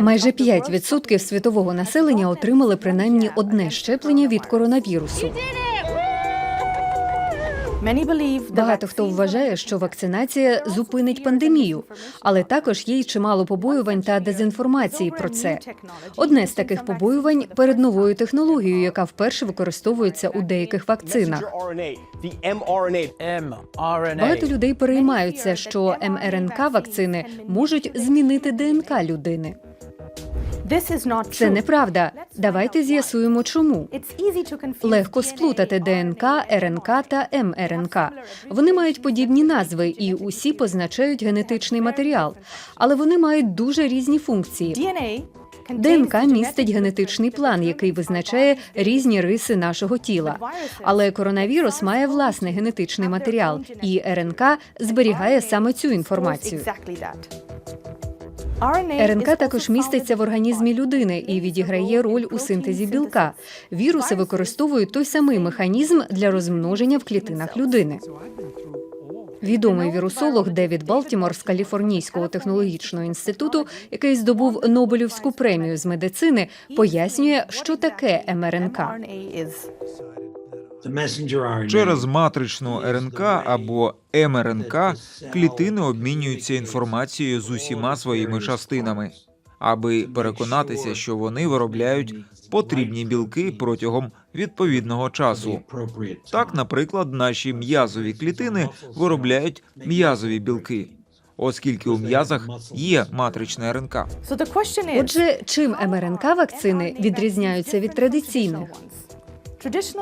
Майже 5% світового населення отримали принаймні одне щеплення від коронавірусу. Багато хто вважає, що вакцинація зупинить пандемію, але також є й чимало побоювань та дезінформації про це. Одне з таких побоювань перед новою технологією, яка вперше використовується у деяких вакцинах. Багато людей переймаються, що МРНК вакцини можуть змінити ДНК людини. Це неправда. Давайте з'ясуємо, чому. Легко сплутати ДНК, РНК та МРНК. Вони мають подібні назви і усі позначають генетичний матеріал, але вони мають дуже різні функції. ДНК містить генетичний план, який визначає різні риси нашого тіла. Але коронавірус має власний генетичний матеріал, і РНК зберігає саме цю інформацію. РНК також міститься в організмі людини і відіграє роль у синтезі білка. Віруси використовують той самий механізм для розмноження в клітинах людини. Відомий вірусолог Девід Балтімор з Каліфорнійського технологічного інституту, який здобув Нобелівську премію з медицини, пояснює, що таке МРНК. Через матричну РНК або МРНК клітини обмінюються інформацією з усіма своїми частинами, аби переконатися, що вони виробляють потрібні білки протягом відповідного часу. Так, наприклад, наші м'язові клітини виробляють м'язові білки, оскільки у м'язах є матрична РНК. Отже, чим МРНК вакцини відрізняються від традиційних?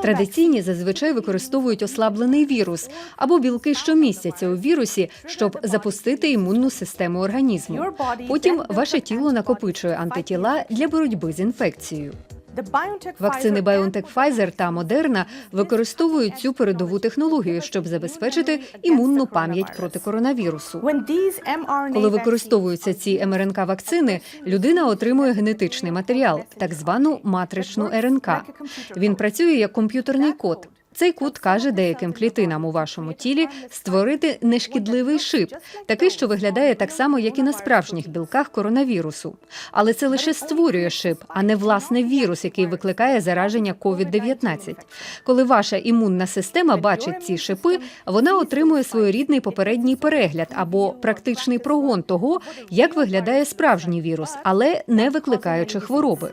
Традиційні зазвичай використовують ослаблений вірус або білки, що містяться у вірусі, щоб запустити імунну систему організму. Потім ваше тіло накопичує антитіла для боротьби з інфекцією. Вакцини BioNTech Pfizer та Moderna використовують цю передову технологію, щоб забезпечити імунну пам'ять проти коронавірусу. Коли використовуються ці МРНК вакцини, людина отримує генетичний матеріал, так звану матричну РНК. Він працює як комп'ютерний код. Цей код каже деяким клітинам у вашому тілі створити нешкідливий шип, такий, що виглядає так само, як і на справжніх білках коронавірусу. Але це лише створює шип, а не власне вірус, який викликає зараження COVID-19. Коли ваша імунна система бачить ці шипи, вона отримує своєрідний попередній перегляд або практичний прогон того, як виглядає справжній вірус, але не викликаючи хвороби.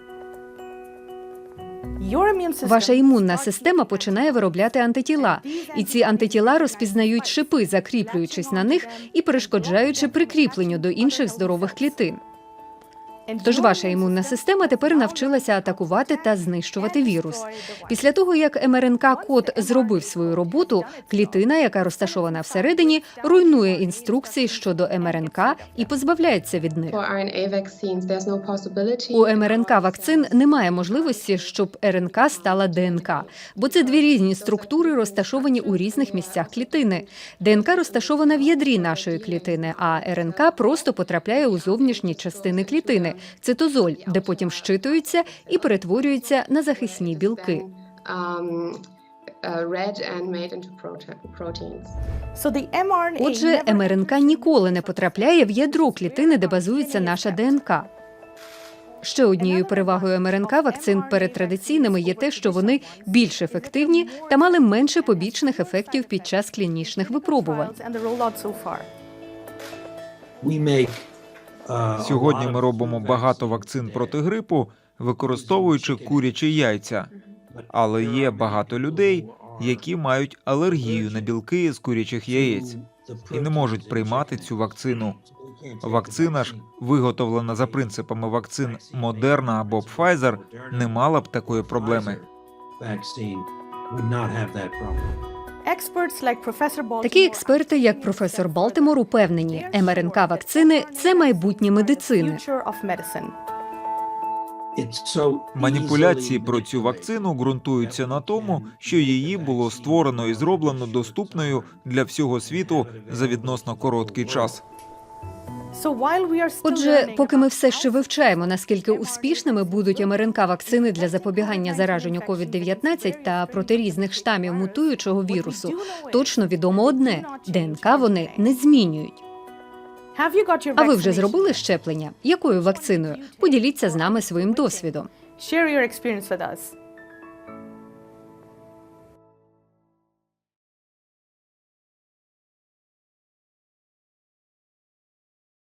Ваша імунна система починає виробляти антитіла, і ці антитіла розпізнають шипи, закріплюючись на них і перешкоджаючи прикріпленню до інших здорових клітин. Тож ваша імунна система тепер навчилася атакувати та знищувати вірус. Після того, як МРНК-код зробив свою роботу, клітина, яка розташована всередині, руйнує інструкції щодо МРНК і позбавляється від них. У МРНК вакцин немає можливості, щоб РНК стала ДНК, бо це дві різні структури, розташовані у різних місцях клітини. ДНК розташована в ядрі нашої клітини, а РНК просто потрапляє у зовнішні частини клітини, цитозоль, де потім щитуються і перетворюються на захисні білки. Отже, МРНК ніколи не потрапляє в ядро клітини, де базується наша ДНК. Ще однією перевагою МРНК вакцин перед традиційними є те, що вони більш ефективні та мали менше побічних ефектів під час клінічних випробувань. Сьогодні ми робимо багато вакцин проти грипу, використовуючи курячі яйця. Але є багато людей, які мають алергію на білки з курячих яєць і не можуть приймати цю вакцину. Вакцина ж, виготовлена за принципами вакцин Moderna або Pfizer, не мала б такої проблеми. Такі експерти, як професор Балтимор, упевнені, МРНК вакцини це майбутнє медицини. Маніпуляції про цю вакцину ґрунтуються на тому, що її було створено і зроблено доступною для всього світу за відносно короткий час. Отже, поки ми все ще вивчаємо, наскільки успішними будуть МРНК вакцини для запобігання зараженню COVID-19 та проти різних штамів мутуючого вірусу, точно відомо одне: ДНК вони не змінюють. А ви вже зробили щеплення? Якою вакциною? Поділіться з нами своїм досвідом.